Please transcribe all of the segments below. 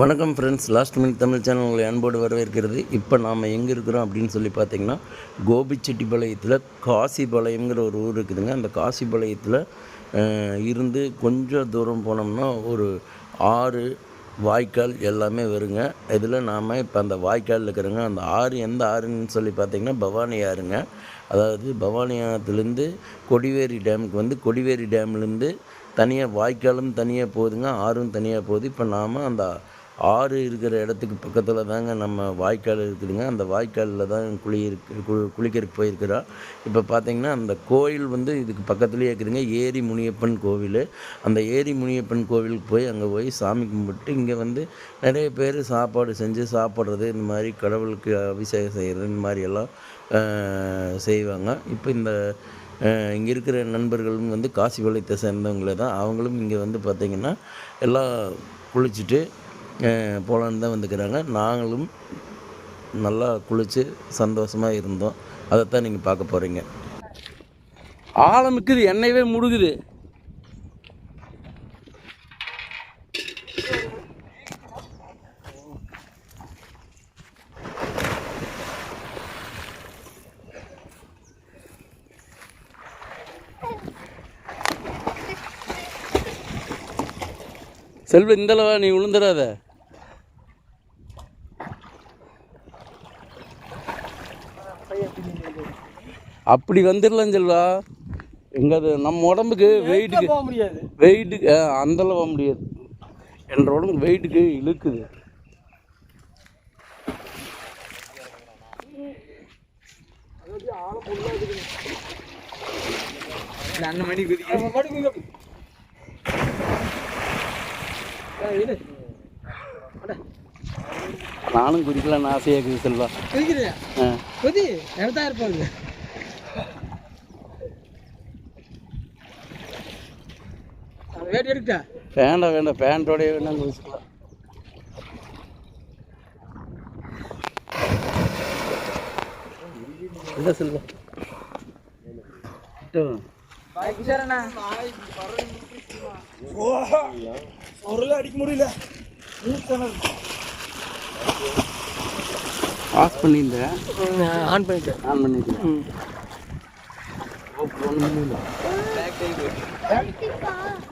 வணக்கம் friends last minute Tamil channel உங்களை அன்போடு வரவேற்கிறது. இப்போ நாம் எங்கே இருக்கிறோம் அப்படின்னு சொல்லி பார்த்தீங்கன்னா கோபிச்செட்டிப்பாளையத்தில் காசிபாளையம்ங்கிற ஒரு ஊர் இருக்குதுங்க. அந்த காசிபாளையத்தில் இருந்து கொஞ்சம் தூரம் போனோம்னா ஒரு ஆறு வாய்க்கால் எல்லாமே வருங்க. இதில் நாம் இப்போ அந்த வாய்க்கால் இருக்கிறோங்க. அந்த ஆறு எந்த ஆறுன்னு சொல்லி பார்த்தீங்கன்னா பவானி ஆறுங்க. அதாவது பவானி ஆற்றுலேருந்து கொடிவேரி டேமுக்கு வந்து கொடிவேரி டேம்லேருந்து தனியாக வாய்க்காலும் தனியாக போகுதுங்க. ஆறும் தனியாக போகுது. இப்போ நாம் அந்த ஆறு இருக்கிற இடத்துக்கு பக்கத்தில் தாங்க நம்ம வாய்க்கால் இருக்குதுங்க. அந்த வாய்க்காலில் தான் குளி இருக்கு கு குளிக்கிறதுக்கு போயிருக்கிறோம் இப்போ பார்த்தீங்கன்னா அந்த கோயில் வந்து இதுக்கு பக்கத்துலேயே இருக்குதுங்க. ஏரி முனியப்பன் கோவில். அந்த ஏரி முனியப்பன் கோவிலுக்கு போய் அங்கே போய் சாமி கும்பிட்டு இங்கே வந்து நிறைய பேர் சாப்பாடு செஞ்சு சாப்பிட்றது இந்த மாதிரி கடவுளுக்கு அபிஷேகம் செய்கிறது இந்த மாதிரி எல்லாம் செய்வாங்க. இப்போ இந்த இங்கே இருக்கிற நண்பர்களும் வந்து காசிபாளையத்தை சேர்ந்தவங்களே தான். அவங்களும் இங்கே வந்து பார்த்திங்கன்னா எல்லாம் குளிச்சுட்டு போகலான்னு தான் வந்துக்கிறாங்க நாங்களும் நல்லா குளித்து சந்தோஷமாக இருந்தோம். அதைத்தான் நீங்கள் பார்க்க போகிறீங்க ஆழமிக்குது இருக்குது எண்ணெயவே முடுகுது. செல்வ இந்தளவா நீ விழுந்துடாத அப்படி வந்துடலாம் செல்வா எங்க அது நம்ம உடம்புக்கு வெயிட்டுக்கு போக முடியாது. வெயிட்டுக்கு அந்தளவு போக முடியாது. என்ற உடம்புக்கு வெயிட்டுக்கு இழுக்குது. அண்ணன் மணி குதிக்க. நானும் குதிக்கலாம்னு ஆசையாக இருக்குது செல்வா. குதிக்கிறியா? ஆ. குதி எடுத்தா இருப்பாங்க வேட்டி எடுக்கா வேண்டாம் வேண்டாம் பேண்ட்டோடய வேணாம் குதிச்சுக்கலாம் இல்லை செல்வா? கிட்ட வா. ஒரு அடிக்க முடியல. ஆஃப் பண்ணியிருந்தேன் ஆன் பண்ணிட்டேன். ஆன் பண்ணியிருக்கேன் இந்தா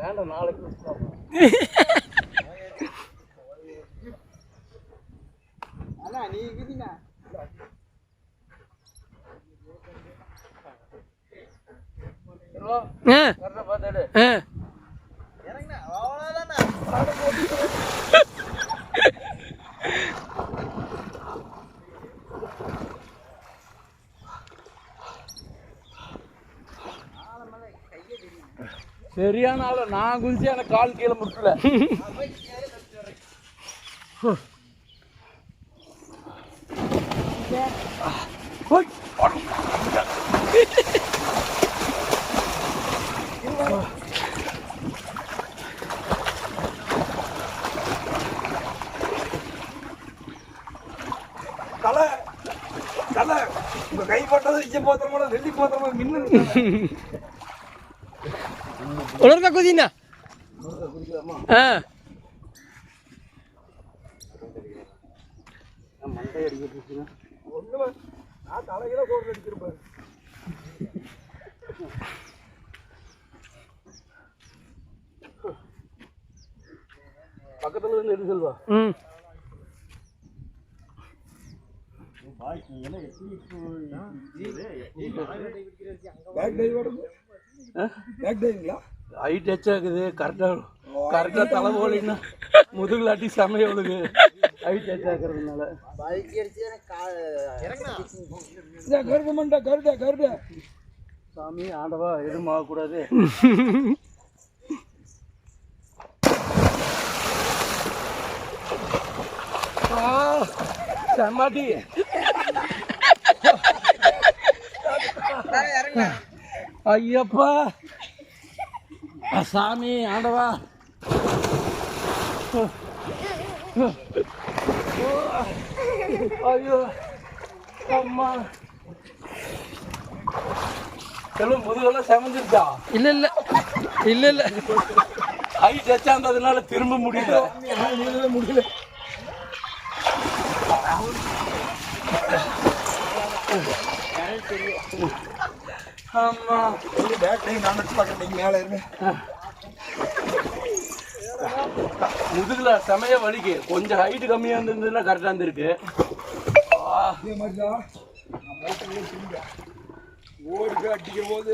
வேண்டாம் நாளைக்கு ஆ கரெக்டாக பார்த்தாடு ஆ சரியான ஆளு நான் குதிச்சு எனக்கு கால் கீழே முட்டல. கலை கலை உங்க கை போட்டது இங்க போத்திரமா வெள்ளி போத்திரமா மின்னு ஒழுங்கா குதிண்ணா ஆ பக்கத்துல இருந்து எது செல்வா. ம். பேக் டைவ் பேக் டைவ்ங்களா ஹைட் எச்சாக்குது கரெக்டாக கரெக்டாக தலை போலின்னா முதுகுல அடி சமையலுக்கு ஹைட் எச்சாக்குறதுனால கருது மண்டா கருத கருத சாமி ஆண்டவா எதுவும் ஆகக்கூடாது. ஆ, செம்மாட்டி. ஐயப்பா. சாமி ஆண்டவா. ஐயோ அம்மா. எல்லாம் முதுகெல்லாம் செமஞ்சிருச்சா இல்ல இல்ல. இல்ல இல்ல. ஹை டச்சாந்ததுனால திரும்ப முடியல முடியல. ஆமா. பேக் டைவ் நான் எடுத்து பார்க்குறேன். நீங்கள் மேலே இருங்க. முதுகுல செமைய வலிக்கு. கொஞ்சம் ஹைட் கம்மியா இருந்ததுன்னா கரெக்டா இருந்திருக்கு. இதே மாதிரி தான். நான் மோட்டர்லேயே திரும்ப ஓடி போய் அடிக்கிற போது.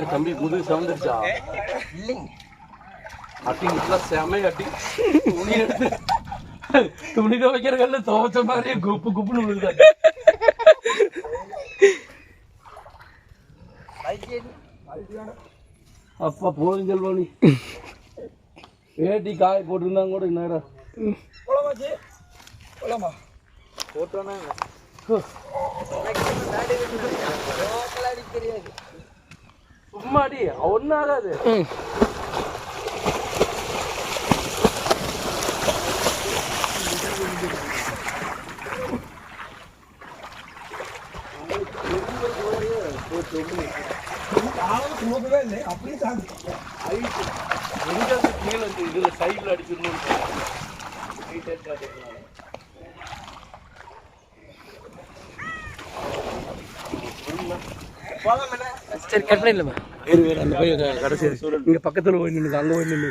ஏய் தம்பி முதுகு செவந்துருச்சா? அட்டிங்கெல்லாம் செமைய அட்டி துணி எடுத்து துணி துவைக்கிற கல்ல துவைச்ச மாதிரியே குப்பு குப்புன்னு விழுந்தாங்க அப்பா போதும் செல்வாணி வேட்டி காய போட்டிருந்தாங்க கூட இந்நேரம் போலாமாச்சு போலாமா சும்மாடி ஒன்றும் எங்க கீழே இதுல அடிச்சிடணும் சரி கட் பண்ணிடலாமா வேறு. அந்த பையன் கடைசி இங்க பக்கத்துல போய் நின்னுது அங்க போய் நின்று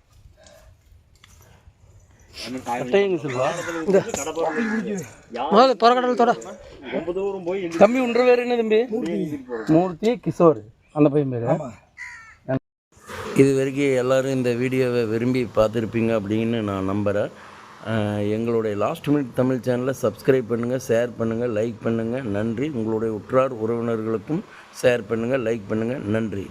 முதல்ல புறக்கடல் தொட. தம்பி உன்ற பேர் என்ன தம்பி? மூர்த்தி கிஷோர். அந்த பையன் பேரு. இது வரைக்கும் எல்லோரும் இந்த வீடியோவை விரும்பி பார்த்துருப்பீங்க அப்படின்னு நான் நம்புகிறேன் எங்களுடைய லாஸ்ட் மினிட் தமிழ் சேனலை சப்ஸ்கிரைப் பண்ணுங்கள் ஷேர் பண்ணுங்கள் லைக் பண்ணுங்கள் நன்றி. உங்களுடைய உற்றார் உறவினர்களுக்கும் ஷேர் பண்ணுங்கள் லைக் பண்ணுங்கள் நன்றி.